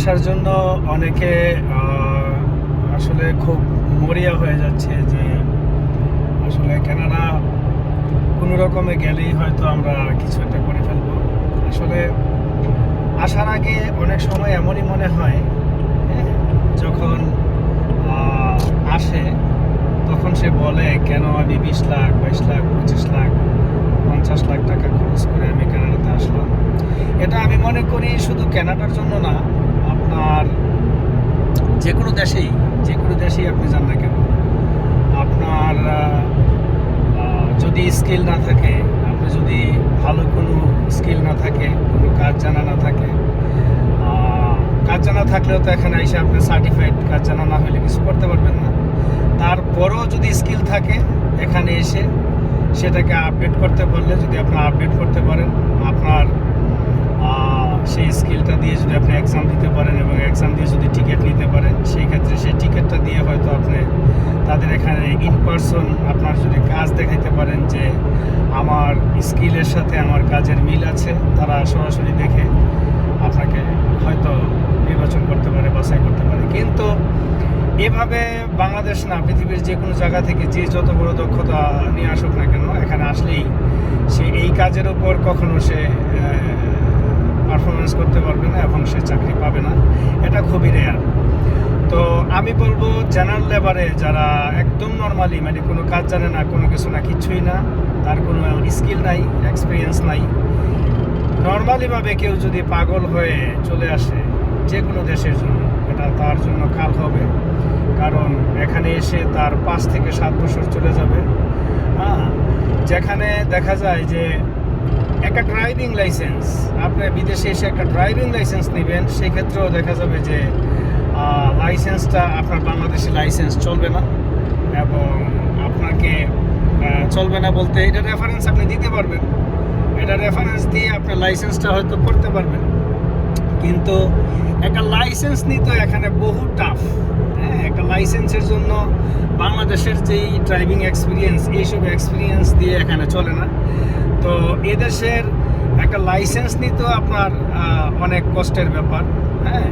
আসার জন্য অনেকে আসলে খুব মরিয়া হয়ে যাচ্ছে যে আসলে কানাডা কোনো রকমে গেলেই হয়তো আমরা কিছু একটা করে ফেলব। আসলে আসার আগে অনেক সময় এমনই মনে হয় হ্যাঁ, যখন আসে তখন সে বলে কেন আমি বিশ লাখ বাইশ লাখ পঁচিশ লাখ পঞ্চাশ লাখ টাকা খরচ করে আমি কানাডাতে আসলাম? এটা আমি মনে করি শুধু কানাডার জন্য না আপনার যে কোনো দেশেই, যে কোনো দেশেই আপনি যান না কেন? আপনার যদি স্কিল না থাকে, আপনি যদি ভালো কোনো স্কিল না থাকে, কোনো কাজ জানা না থাকে কাজ জানা থাকলেও তো এখানে এসে আপনি সার্টিফাইড কাজ জানা না হলে কিছু করতে পারবেন না। তারপরও যদি স্কিল থাকে এখানে এসে, সেটাকে আপডেট করতে পারলে, যদি আপনি আপডেট করতে পারেন, আপনার আহ, সেই স্কিলটা দিয়ে যদি আপনি এক্সাম দিতে পারেন এবং এক্সাম দিয়ে যদি টিকিট নিতে পারেন সেই ক্ষেত্রে সেই টিকিটটা দিয়ে হয়তো আপনি তাদের এখানে ইন পারসন আপনার যদি কাজ দেখাইতে পারেন যে আমার স্কিলের সাথে আমার কাজের মিল আছে, তারা সরাসরি দেখে আপনাকে হয়তো নির্বাচন করতে পারে, বাছাই করতে পারে। কিন্তু এভাবে বাংলাদেশ না, পৃথিবীর যে কোনো জায়গা থেকে যে যত বড় দক্ষতা নিয়ে আসুক না কেন, এখানে আসলেই সে এই কাজের উপর কখনো সে পারফরমেন্স করতে পারবে না এবং সে চাকরি পাবে না এটা খুবই রেয়ার তো আমি বলব জেনারেল লেবারে যারা একদম নর্মালি মানে কোনো কাজ জানে না, কোনো কিছু না, কিছুই না, তার কোনো স্কিল নাই এক্সপিরিয়েন্স নাই। নর্মালিভাবে কেউ যদি পাগল হয়ে চলে আসে যে কোনো দেশের জন্য, এটা তার জন্য কাল হবে। কারণ এখানে এসে তার পাঁচ থেকে সাত বছর চলে যাবে। হ্যাঁ যেখানে দেখা যায় যে একটা ড্রাইভিং লাইসেন্স আপনি বিদেশে এসে একটা ড্রাইভিং লাইসেন্স নেবেন, সেক্ষেত্রেও দেখা যাবে যে লাইসেন্সটা আপনার বাংলাদেশি লাইসেন্স চলবে না এবং আপনাকে চলবে না বলতে এটা রেফারেন্স আপনি দিতে পারবেন। এটা রেফারেন্স দিয়ে আপনার লাইসেন্সটা হয়তো করতে পারবেন। কিন্তু একটা লাইসেন্স নিতে এখানে বহু টাফ হ্যাঁ? একটা লাইসেন্সের জন্য বাংলাদেশের যেই ড্রাইভিং এক্সপিরিয়েন্স এইসব এক্সপিরিয়েন্স দিয়ে এখানে চলে না। তো এদেশের একটা লাইসেন্স নিতেও আপনার অনেক কষ্টের ব্যাপার হ্যাঁ?